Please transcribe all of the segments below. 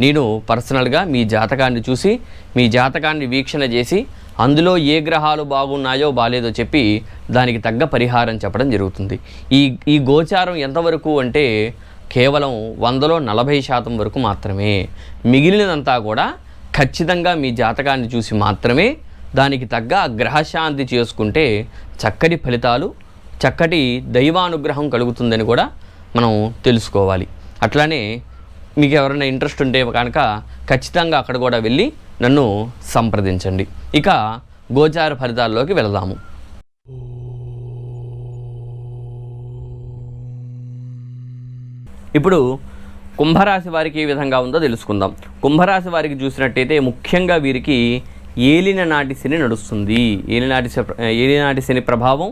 నేను పర్సనల్గా మీ జాతకాన్ని చూసి మీ జాతకాన్ని వీక్షణ చేసి అందులో ఏ గ్రహాలు బాగున్నాయో బాలేదో చెప్పి దానికి తగ్గ పరిహారం చెప్పడం జరుగుతుంది. ఈ ఈ గోచారం ఎంతవరకు అంటే కేవలం వందలో నలభై శాతం వరకు మాత్రమే. మిగిలినంతా కూడా ఖచ్చితంగా మీ జాతకాన్ని చూసి మాత్రమే దానికి తగ్గ గ్రహశాంతి చేసుకుంటే చక్కటి ఫలితాలు చక్కటి దైవానుగ్రహం కలుగుతుందని కూడా మనం తెలుసుకోవాలి. అట్లానే మీకు ఎవరైనా ఇంట్రెస్ట్ ఉంటే కనుక ఖచ్చితంగా అక్కడ కూడా వెళ్ళి నన్ను సంప్రదించండి. ఇక గోచార ఫలితాల్లోకి వెళదాము. ఇప్పుడు కుంభరాశి వారికి ఏ విధంగా ఉందో తెలుసుకుందాం. కుంభరాశి వారికి చూసినట్టయితే ముఖ్యంగా వీరికి ఏలిన నాటి శని నడుస్తుంది. ఏలినాటి ఏలినాటి శని ప్రభావం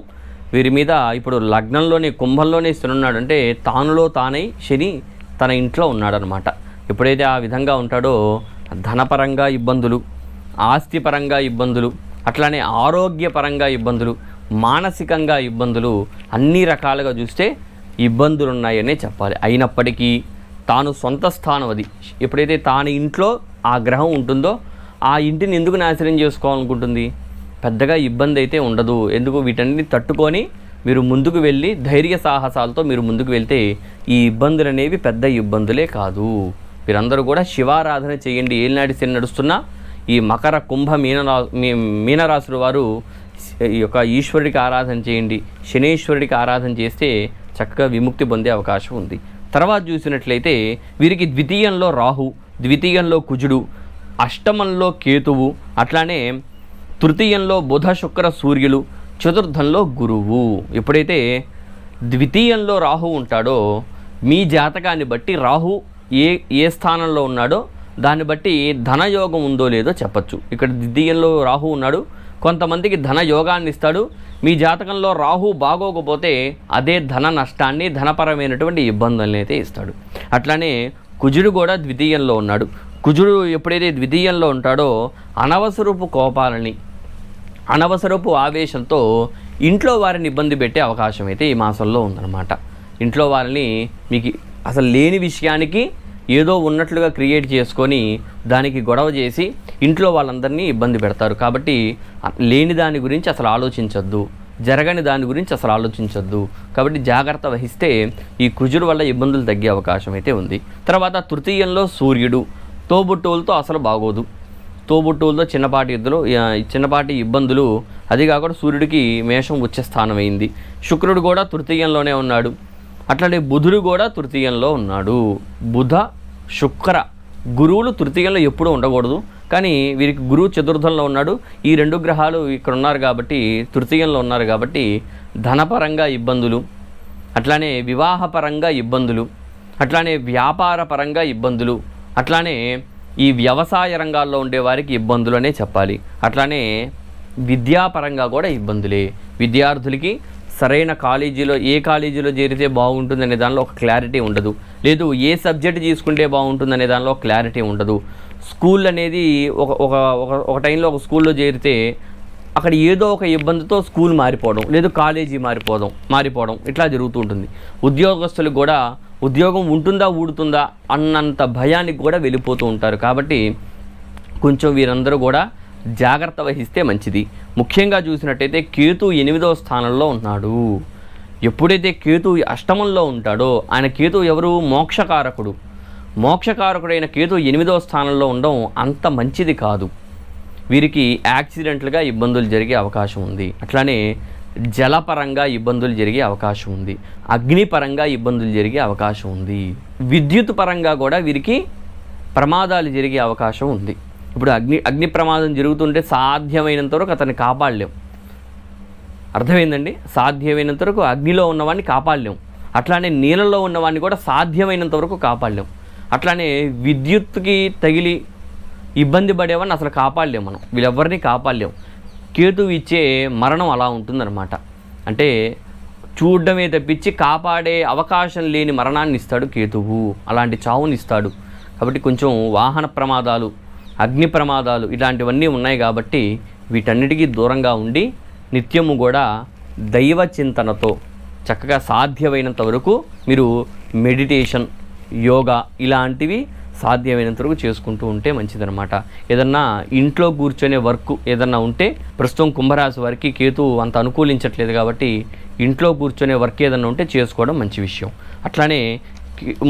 వీరి మీద ఇప్పుడు లగ్నంలోనే కుంభంలోనే శని ఉన్నాడు అంటే తానులో తానై శని తన ఇంట్లో ఉన్నాడనమాట. ఎప్పుడైతే ఆ విధంగా ఉంటాడో ధనపరంగా ఇబ్బందులు ఆస్తిపరంగా ఇబ్బందులు అట్లానే ఆరోగ్యపరంగా ఇబ్బందులు మానసికంగా ఇబ్బందులు అన్ని రకాలుగా చూస్తే ఇబ్బందులు ఉన్నాయనే చెప్పాలి. అయినప్పటికీ తాను సొంత స్థానం అది. ఎప్పుడైతే తాను ఇంట్లో ఆ గ్రహం ఉంటుందో ఆ ఇంటిని ఎందుకు నాశనం చేసుకోవాలనుకుంటుంది? పెద్దగా ఇబ్బంది అయితే ఉండదు. ఎందుకు? వీటన్ని తట్టుకొని మీరు ముందుకు వెళ్ళి ధైర్య సాహసాలతో మీరు ముందుకు వెళ్తే ఈ ఇబ్బందులు అనేవి పెద్ద ఇబ్బందులే కాదు. మీరందరూ కూడా శివారాధన చేయండి. ఏలినాటి శని నడుస్తున్నా ఈ మకర కుంభ మీనరా మీనరాశుల వారు ఈ యొక్క ఈశ్వరుడికి ఆరాధన చేయండి. శనేశ్వరుడికి ఆరాధన చేస్తే చక్కగా విముక్తి పొందే అవకాశం ఉంది. తర్వాత చూసినట్లయితే వీరికి ద్వితీయంలో రాహు ద్వితీయంలో కుజుడు అష్టమంలో కేతువు అట్లానే తృతీయంలో బుధ శుక్ర సూర్యులు చతుర్థంలో గురువు. ఎప్పుడైతే ద్వితీయంలో రాహు ఉంటాడో మీ జాతకాన్ని బట్టి రాహు ఏ ఏ స్థానంలో ఉన్నాడో దాన్ని బట్టి ధనయోగం ఉందో లేదో చెప్పచ్చు. ఇక్కడ ద్వితీయంలో రాహు ఉన్నాడు. కొంతమందికి ధన యోగాన్ని ఇస్తాడు. మీ జాతకంలో రాహు బాగోకపోతే అదే ధన నష్టాన్ని ధనపరమైనటువంటి ఇబ్బందుల్ని అయితే ఇస్తాడు. అట్లానే కుజుడు కూడా ద్వితీయంలో ఉన్నాడు. కుజుడు ఎప్పుడైతే ద్వితీయంలో ఉంటాడో అనవసరపు కోపాలని అనవసరపు ఆవేశంతో ఇంట్లో వారిని ఇబ్బంది పెట్టే అవకాశం అయితే ఈ మాసంలో ఉందన్నమాట. ఇంట్లో వారిని మీకు అసలు లేని విషయానికి ఏదో ఉన్నట్లుగా క్రియేట్ చేసుకొని దానికి గొడవ చేసి ఇంట్లో వాళ్ళందరినీ ఇబ్బంది పెడతారు. కాబట్టి లేని దాని గురించి అసలు ఆలోచించొద్దు. జరగని దాని గురించి అసలు ఆలోచించొద్దు. కాబట్టి జాగ్రత్త వహిస్తే ఈ కుజుడు వల్ల ఇబ్బందులు తగ్గే అవకాశం అయితే ఉంది. తర్వాత తృతీయంలో సూర్యుడు. తోబుట్టువులతో అసలు బాగోదు. తోబుట్టువులతో చిన్నపాటి ఇద్దరు చిన్నపాటి ఇబ్బందులు. అది కాకుండా సూర్యుడికి మేషం ఉచ్చ స్థానం అయింది శుక్రుడు కూడా తృతీయంలోనే ఉన్నాడు. అట్లానే బుధుడు కూడా తృతీయంలో ఉన్నాడు. బుధ శుక్ర గురువులు తృతీయంలో ఎప్పుడూ ఉండకూడదు. కానీ వీరికి గురువు చతుర్థంలో ఉన్నాడు. ఈ రెండు గ్రహాలు ఇక్కడ ఉన్నారు కాబట్టి తృతీయంలో ఉన్నారు కాబట్టి ధనపరంగా ఇబ్బందులు అట్లానే వివాహపరంగా ఇబ్బందులు అట్లానే వ్యాపార పరంగా ఇబ్బందులు అట్లానే ఈ వ్యవసాయ రంగాల్లో ఉండే వారికి ఇబ్బందులు అనే చెప్పాలి. అట్లానే విద్యాపరంగా కూడా ఇబ్బందులే. విద్యార్థులకి సరైన కాలేజీలో ఏ కాలేజీలో చేరితే బాగుంటుంది అనే దానిలో ఒక క్లారిటీ ఉండదు. లేదు ఏ సబ్జెక్ట్ తీసుకుంటే బాగుంటుంది అనే దానిలో క్లారిటీ ఉండదు. స్కూల్ అనేది ఒక ఒక ఒక- ఒక టైంలో ఒక స్కూల్లో చేరితే అక్కడ ఏదో ఒక ఇబ్బందితో స్కూల్ మారిపోవడం లేదు కాలేజీ మారిపోవడం మారిపోవడం ఇట్లా జరుగుతూ ఉంటుంది. ఉద్యోగస్తులకు కూడా ఉద్యోగం ఉంటుందా ఊడుతుందా అన్నంత భయానికి కూడా వెళ్ళిపోతూ ఉంటారు. కాబట్టి కొంచెం వీరందరూ కూడా జాగ్రత్త వహిస్తే మంచిది. ముఖ్యంగా చూసినట్టయితే కేతు ఎనిమిదవ స్థానంలో ఉన్నాడు. ఎప్పుడైతే కేతు అష్టమంలో ఉంటాడో ఆయన కేతు ఎవరు? మోక్షకారకుడు. మోక్షకారకుడైన కేతు ఎనిమిదవ స్థానంలో ఉండడం అంత మంచిది కాదు. వీరికి యాక్సిడెంట్లుగా ఇబ్బందులు జరిగే అవకాశం ఉంది. అట్లానే జలపరంగా ఇబ్బందులు జరిగే అవకాశం ఉంది. అగ్నిపరంగా ఇబ్బందులు జరిగే అవకాశం ఉంది. విద్యుత్ పరంగా కూడా వీరికి ప్రమాదాలు జరిగే అవకాశం ఉంది. ఇప్పుడు అగ్ని అగ్ని ప్రమాదం జరుగుతుంటే సాధ్యమైనంత వరకు అతన్ని కాపాడలేం. అర్థమైందండి? సాధ్యమైనంత వరకు అగ్నిలో ఉన్నవాడిని కాపాడలేం. అట్లానే నీళ్ళలో ఉన్నవాడిని కూడా సాధ్యమైనంత వరకు కాపాడలేం. అట్లానే విద్యుత్కి తగిలి ఇబ్బంది పడేవాడిని అసలు కాపాడలేం మనం. వీళ్ళెవ్వరిని కాపాడలేం. కేతువు ఇచ్చే మరణం అలా ఉంటుందన్నమాట. అంటే చూడడమే తప్పించి కాపాడే అవకాశం లేని మరణాన్ని ఇస్తాడు కేతువు. అలాంటి చావుని ఇస్తాడు కాబట్టి కొంచెం వాహన ప్రమాదాలు అగ్ని ప్రమాదాలు ఇలాంటివన్నీ ఉన్నాయి కాబట్టి వీటన్నిటికీ దూరంగా ఉండి నిత్యము కూడా దైవ చింతనతో చక్కగా సాధ్యమైనంత వరకు మీరు మెడిటేషన్ యోగా ఇలాంటివి సాధ్యమైనంత వరకు చేసుకుంటూ ఉంటే మంచిదన్నమాట. ఏదన్నా ఇంట్లో కూర్చొనే వర్క్ ఏదన్నా ఉంటే ప్రస్తుతం కుంభరాశి వారికి కేతు అంత అనుకూలించట్లేదు కాబట్టి ఇంట్లో కూర్చొనే వర్క్ ఏదన్నా ఉంటే చేసుకోవడం మంచి విషయం. అట్లానే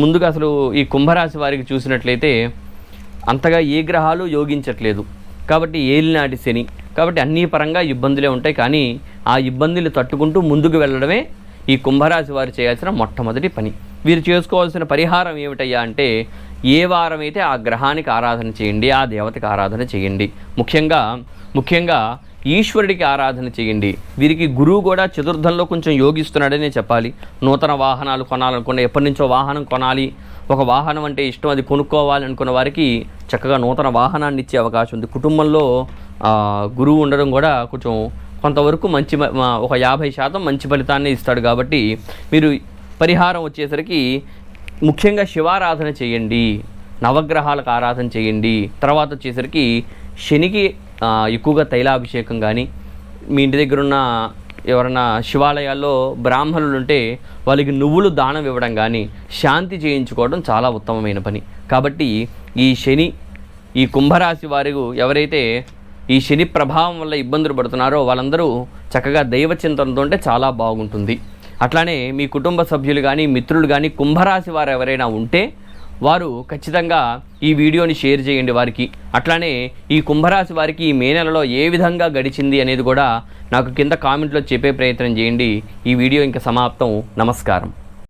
ముందుగా అసలు ఈ కుంభరాశి వారికి చూసినట్లయితే అంతగా ఏ గ్రహాలు యోగించట్లేదు. కాబట్టి ఏలినాటి శని కాబట్టి అన్ని పరంగా ఇబ్బందులే ఉంటాయి. కానీ ఆ ఇబ్బందులు తట్టుకుంటూ ముందుకు వెళ్ళడమే ఈ కుంభరాశి వారు చేయాల్సిన మొట్టమొదటి పని. వీరు చేసుకోవాల్సిన పరిహారం ఏమిటయ్యా అంటే ఏ వారం అయితే ఆ గ్రహానికి ఆరాధన చేయండి ఆ దేవతకి ఆరాధన చేయండి. ముఖ్యంగా ముఖ్యంగా ఈశ్వరుడికి ఆరాధన చేయండి. వీరికి గురువు కూడా చతుర్థంలో కొంచెం యోగిస్తున్నాడనే చెప్పాలి. నూతన వాహనాలు కొనాలనుకున్న ఎప్పటి నుంచో వాహనం కొనాలి. ఒక వాహనం అంటే ఇష్టం అది కొనుక్కోవాలి అనుకున్న వారికి చక్కగా నూతన వాహనాన్ని ఇచ్చే అవకాశం ఉంది. కుటుంబంలో గురువు ఉండడం కూడా కొంచెం కొంతవరకు మంచి ఒక యాభై శాతం మంచి ఫలితాన్ని ఇస్తాడు. కాబట్టి మీరు పరిహారం వచ్చేసరికి ముఖ్యంగా శివారాధన చేయండి నవగ్రహాలకు ఆరాధన చేయండి. తర్వాత వచ్చేసరికి శనికి ఎక్కువగా తైలాభిషేకం కానీ మీ ఇంటి దగ్గర ఉన్న ఎవరన్నా శివాలయాల్లో బ్రాహ్మణులు ఉంటే వాళ్ళకి నువ్వులు దానం ఇవ్వడం కానీ శాంతి చేయించుకోవడం చాలా ఉత్తమమైన పని. కాబట్టి ఈ శని ఈ కుంభరాశి వారు ఎవరైతే ఈ శని ప్రభావం వల్ల ఇబ్బందులు పడుతున్నారో వాళ్ళందరూ చక్కగా దైవ చింతనతో ఉంటే చాలా బాగుంటుంది. అట్లానే మీ కుటుంబ సభ్యులు కానీ మిత్రులు కానీ కుంభరాశి వారు ఎవరైనా ఉంటే వారు ఖచ్చితంగా ఈ వీడియోని షేర్ చేయండి వారికి. అట్లానే ఈ కుంభరాశి వారికి ఈ మే నెలలో ఏ విధంగా గడిచింది అనేది కూడా నాకు కింద కామెంట్లో చెప్పే ప్రయత్నం చేయండి. ఈ వీడియో ఇంకా సమాప్తం. నమస్కారం.